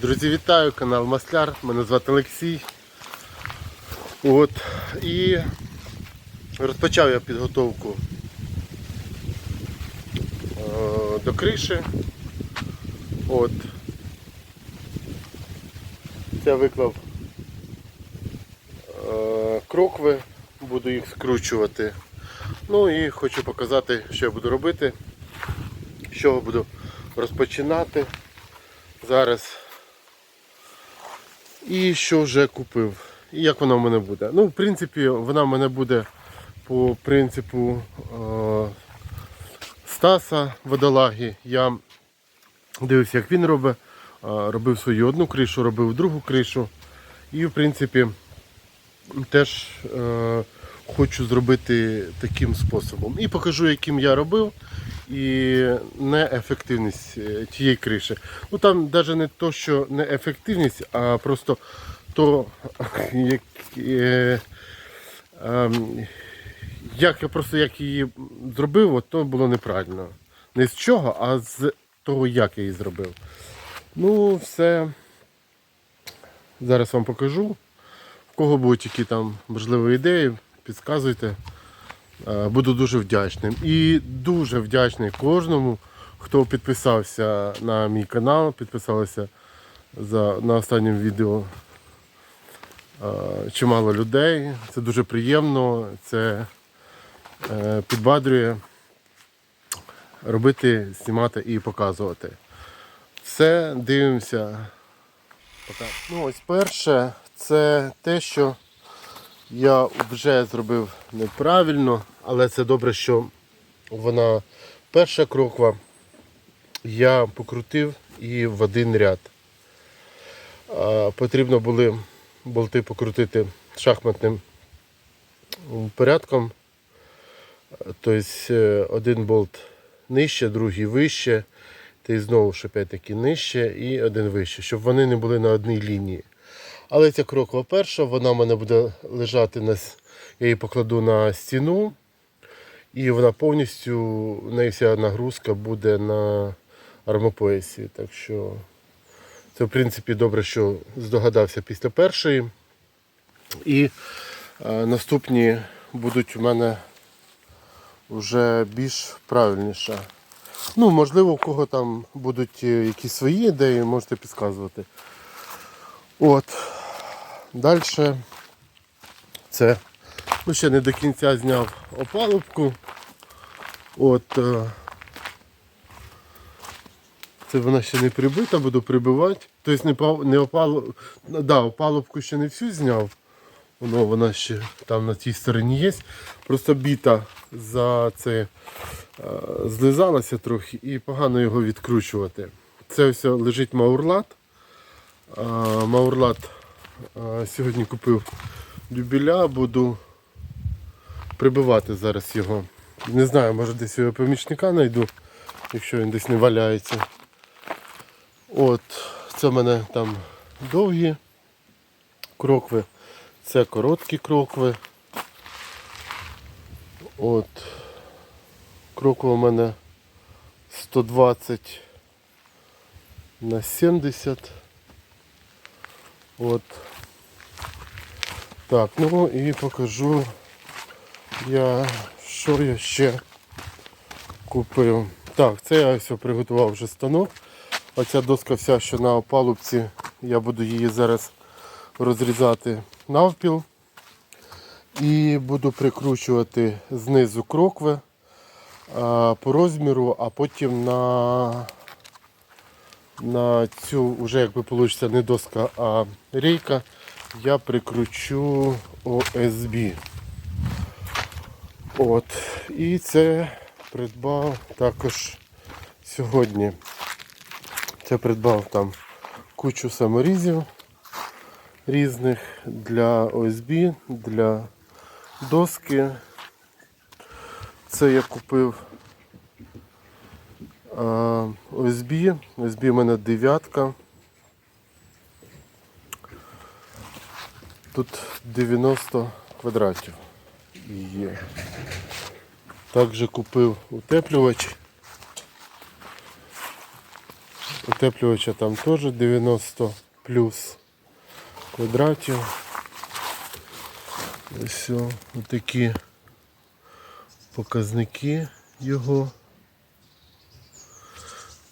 Друзі, вітаю, канал Масляр, мене звати Олексій. От, і розпочав я підготовку е, до криші. От. Я виклав е, крокви, буду їх скручувати. Ну і хочу показати, що я буду робити, з чого буду розпочинати зараз. І що вже купив. І як вона в мене буде. Ну, в принципі, вона в мене буде по принципу е, Стаса водолаги. Я дивився, як він робить. Е, робив свою одну кришу, робив другу кришу. І в принципі теж е, хочу зробити таким способом. І покажу, яким я робив і неефективність е, тієї криші. Ну там навіть не то, що не ефективність, а просто то, як, е, ем, як я просто як її зробив, от то було неправильно. Не з чого, а з того, як я її зробив. Ну, все. Зараз вам покажу. В кого будуть які там можливі ідеї, підказуйте. Е, Буду дуже вдячним. І дуже вдячний кожному, хто підписався на мій канал, підписалися за, на останньому відео е, чимало людей. Це дуже приємно, це е, підбадрює робити, знімати і показувати. Все, дивимося. Ну, ось перше, це те, що я вже зробив неправильно, але це добре, що вона перша кроква. Я покрутив і в один ряд. Потрібно були болти покрутити шахматним порядком. Тобто е, один болт нижче, другий вище, та знову ж опять-таки нижче і один вище, щоб вони не були на одній лінії. Але ця крокова перша, вона в мене буде лежати на я її покладу на стіну, і вона повністю, в неї вся нагрузка буде на армопоясі. Так що це в принципі добре, що здогадався після першої. І е, наступні будуть у мене вже більш правильніше. Ну, можливо, у кого там будуть е, якісь свої ідеї, можете підказувати. От. Далі це ну, ще не до кінця зняв опалубку. От. е, Це вона ще не прибита, буду прибивати. Тобто не, па- не опалу... да, опалубку ще не всю зняв. Воно вона ще там на тій стороні є. Просто біта за це е, злизалася трохи і погано його відкручувати. Це все лежить маурлат. Маурлат сьогодні купив дюбіля, буду прибивати зараз його. Не знаю, може десь його помічника знайду, якщо він десь не валяється. От, це в мене там довгі крокви, це короткі крокви. От, кроква у мене 120 на 70. От. Так, ну і покажу я, що я ще купив. Так, це я все приготував вже станок. Оця доска вся, що на опалубці, я буду її зараз розрізати навпіл. І буду прикручувати знизу крокви по розміру, а потім на на цю вже якби вийде не доска, а рейка, я прикручу ОСБ. От. І це придбав також сьогодні. Це придбав там кучу саморізів різних для ОСБ, для доски. Це я купив ОСБ. ОСБ у мене дев'ятка. Тут 90 квадратів є. Також купив утеплювач. Утеплювача там теж 90 плюс квадратів. Ось о, такі показники його.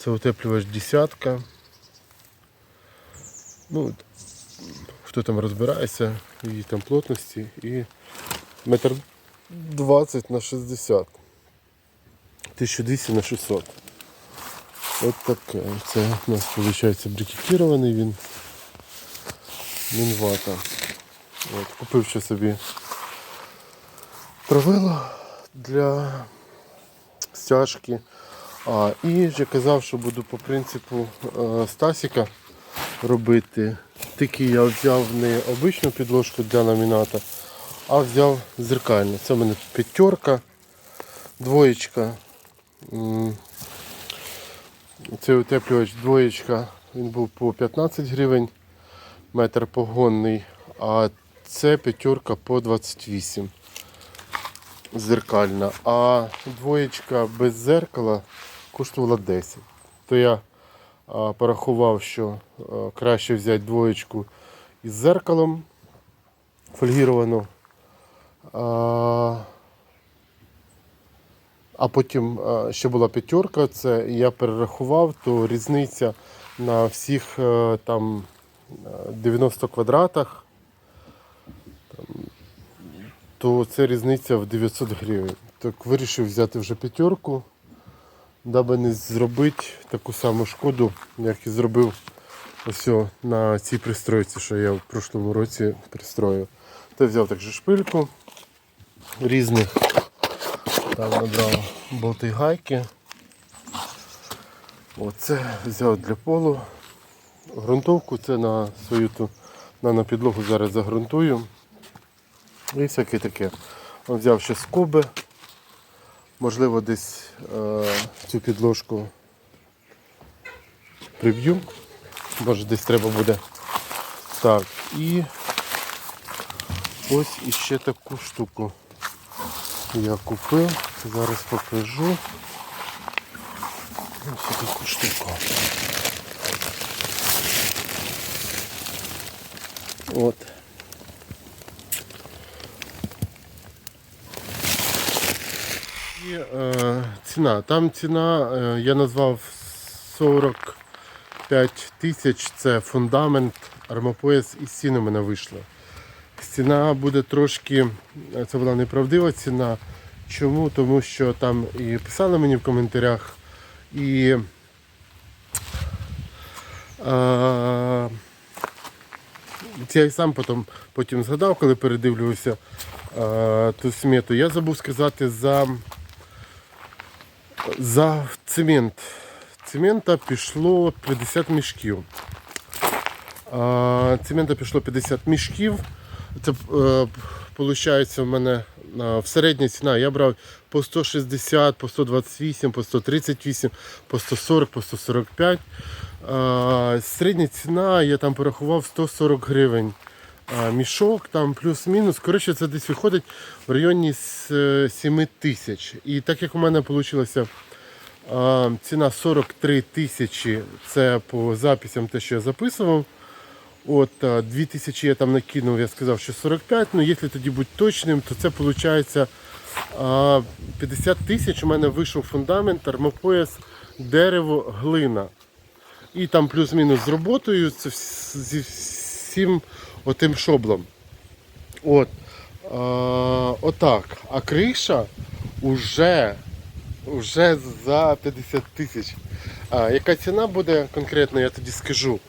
Це утеплювач десятка. Ну, хто там розбирається, її там плотності і метр 20 на 60. 1200 на 600. От таке. Це у нас виходить брикетірований він. Мінвата. От, купив ще собі правило для стяжки. А, і вже казав, що буду по принципу е, Стасіка робити. Тільки я взяв не обичну підложку для ламіната, а взяв зеркальну. Це в мене п'ятерка, двоєчка. Цей утеплювач двоєчка, він був по 15 гривень, метр погонний, а це п'ятерка по 28 зеркальна, а двоєчка без зеркала коштувала 10. То я порахував, що краще взяти двоєчку із зеркалом фольгіровану. А, потім ще була п'ятерка, це я перерахував, то різниця на всіх е, там е, 90 квадратах, то це різниця в 900 гривень. Так вирішив взяти вже п'ятерку, даби не зробити таку саму шкоду, як і зробив ось на цій пристройці, що я в прошлому році пристроїв. Я взяв також шпильку різних. Там набрав болти гайки. Оце взяв для полу. Грунтовку це на свою ту на, на підлогу зараз загрунтую. І всяке таке. Взяв ще скоби. Можливо, десь е, цю підложку приб'ю. Може десь треба буде. Так, і ось іще таку штуку я купив. Зараз покажу. Ось таку штуку. От. І е, ціна. Там ціна, е, я назвав 45 тисяч, це фундамент, армопояс і стіни мене вийшло. Ціна буде трошки, е, це була неправдива ціна. Чому? Тому що там і писали мені в коментарях, і е, я і сам потім, потім згадав, коли передивлювався е, ту смету. Я забув сказати за, за цемент. Цемента пішло 50 мішків. Е, цемента пішло 50 мішків. Це виходить в мене е, в середня ціна. Я брав по 160, по 128, по 138, по 140, по 145. Е, Середня ціна, я там порахував 140 гривень. Мішок там плюс-мінус. Коротше, це десь виходить в районі с- 7 тисяч. І так як у мене вийшло ціна 43 тисячі, це по записям те, що я записував. От а, 2000 я там накинув, я сказав, що 45, ну якщо тоді бути точним, то це виходить 50 тисяч у мене вийшов фундамент, армопояс, дерево, глина. І там плюс-мінус з роботою, це зі всім отим шоблом. От. А, отак. А криша уже, уже за 50 тисяч. А, яка ціна буде конкретно, я тоді скажу.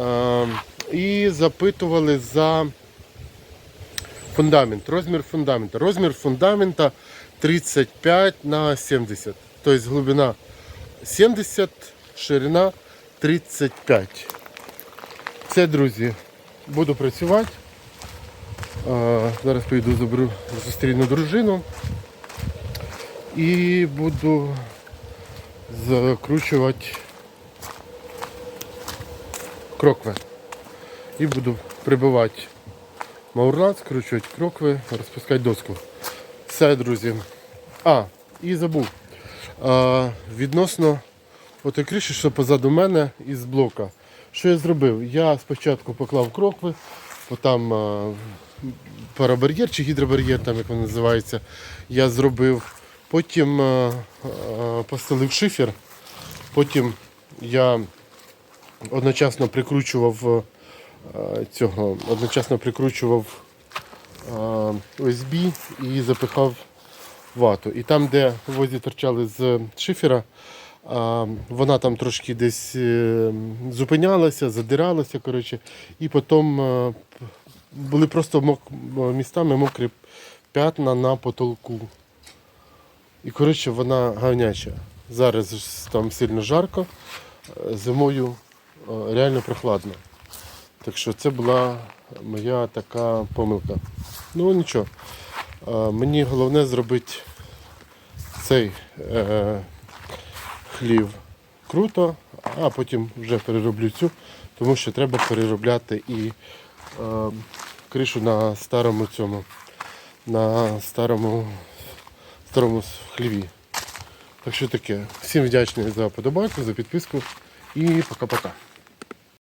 Е, І запитували за фундамент, розмір фундамента. Розмір фундамента 35 на 70. Тобто глибина 70, ширина 35. Це, друзі, буду працювати. Зараз поїду заберу зустріну дружину. І буду закручувати крокви. І буду прибивати маурлат, скручувати крокви, розпускати доску. Все, друзі. А, і забув. Відносно отой криші, що позаду мене із блока. Що я зробив? Я спочатку поклав крокви, потім а, парабар'єр чи гідробар'єр, там як він називається, я зробив. Потім а, а, постелив шифер, потім я одночасно прикручував е, цього, одночасно прикручував е, USB і запихав вату. І там, де возі торчали з шифера, вона там трошки десь е, зупинялася, задиралася, коротше, і потім е, були просто мок, містами мокрі п'ятна на потолку. І коротше вона говняча. Зараз там сильно жарко, е, зимою реально прохладно. Так що це була моя така помилка. Ну нічого. Мені головне зробити цей хлів круто, а потім вже перероблю цю, тому що треба переробляти і е, кришу на старому цьому, на старому, старому хліві. Так що таке. Всім вдячний за подобайку, за підписку і пока-пока.